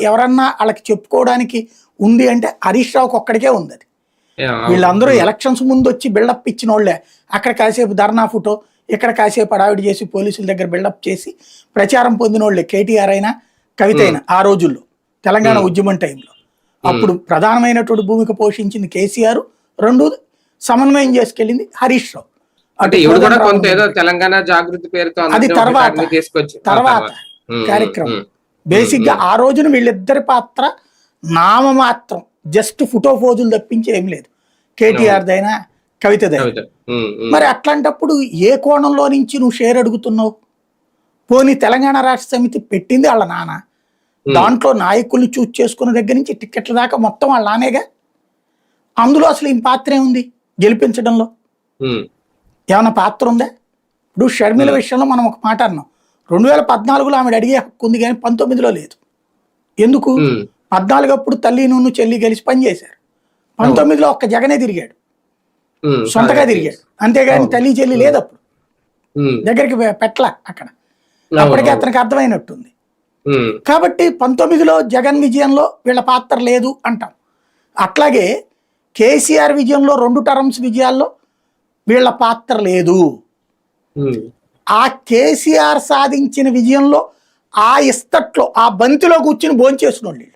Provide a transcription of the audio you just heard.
ఎవరన్నా వాళ్ళకి చెప్పుకోవడానికి ఉంది అంటే హరీష్ రావుకి ఒక్కడికే ఉంది అది. వీళ్ళందరూ ఎలక్షన్స్ ముందు వచ్చి బిల్డప్ ఇచ్చిన వాళ్ళే. అక్కడ కాసేపు ధర్నా ఫోటో ఇక్కడ కాసేపు అడావిడి చేసి పోలీసుల దగ్గర బిల్డప్ చేసి ప్రచారం పొందిన వాళ్ళే కేటీఆర్ అయినా కవిత అయినా ఆ రోజుల్లో తెలంగాణ ఉద్యమం టైంలో. అప్పుడు ప్రధానమైనటువంటి భూమిక పోషించింది కేసీఆర్ రెండు సమన్వయం చేసుకెళ్ళింది హరీష్ రావు. అంటే కూడా కొంత ఏదో తెలంగాణ జాగృతి పేరుతో అది తర్వాత. తర్వాత కార్యక్రమం. ఉమ్, బేసిక్గా ఆ రోజున వీళ్ళిద్దరి పాత్ర నామమాత్రం జస్ట్ ఫోటో ఫోజులు తప్పించి ఏం లేదు. కేటీఆర్ దైనా కవితదైనా మరి అట్లాంటప్పుడు ఏ కోణంలో నుంచి నువ్వు షేర్ అడుగుతున్నావు? పోనీ తెలంగాణ రాష్ట్ర సమితి పెట్టింది వాళ్ళ నాన్న. దాంట్లో నాయకుల్ని చూస్ చేసుకున్న దగ్గర నుంచి టిక్కెట్ల దాకా మొత్తం వాళ్ళ నానేగా అందులో అసలు ఈ పాత్ర ఏముంది గెలిపించడంలో? ఏమైనా పాత్ర ఉందా? ఇప్పుడు షర్మిల విషయంలో మనం ఒక మాట అన్నాం. రెండు వేల పద్నాలుగులో ఆమె అడిగే హక్కు ఉంది కానీ పంతొమ్మిదిలో లేదు. ఎందుకు? పద్నాలుగు అప్పుడు తల్లి నువ్వు చెల్లి కలిసి పనిచేశారు పంతొమ్మిదిలో ఒక్క జగనే తిరిగాడు. సొంతగా తిరిగాడు. అంతేగాని తల్లి చెల్లి లేదు అప్పుడు. దగ్గరికి పెట్టలా అక్కడ. అప్పటికే. అతనికి అర్థమైనట్టుంది. కాబట్టి పంతొమ్మిదిలో జగన్ విజయంలో వీళ్ళ పాత్ర లేదు అంటాం. అట్లాగే కేసీఆర్ విజయంలో రెండు టర్మ్స్ విజయాల్లో వీళ్ళ పాత్ర లేదు. ఆ కేసీఆర్ సాధించిన విజయంలో ఆ ఇస్తట్లో ఆ బంతిలో కూర్చుని భోంచేసిన వాళ్ళు.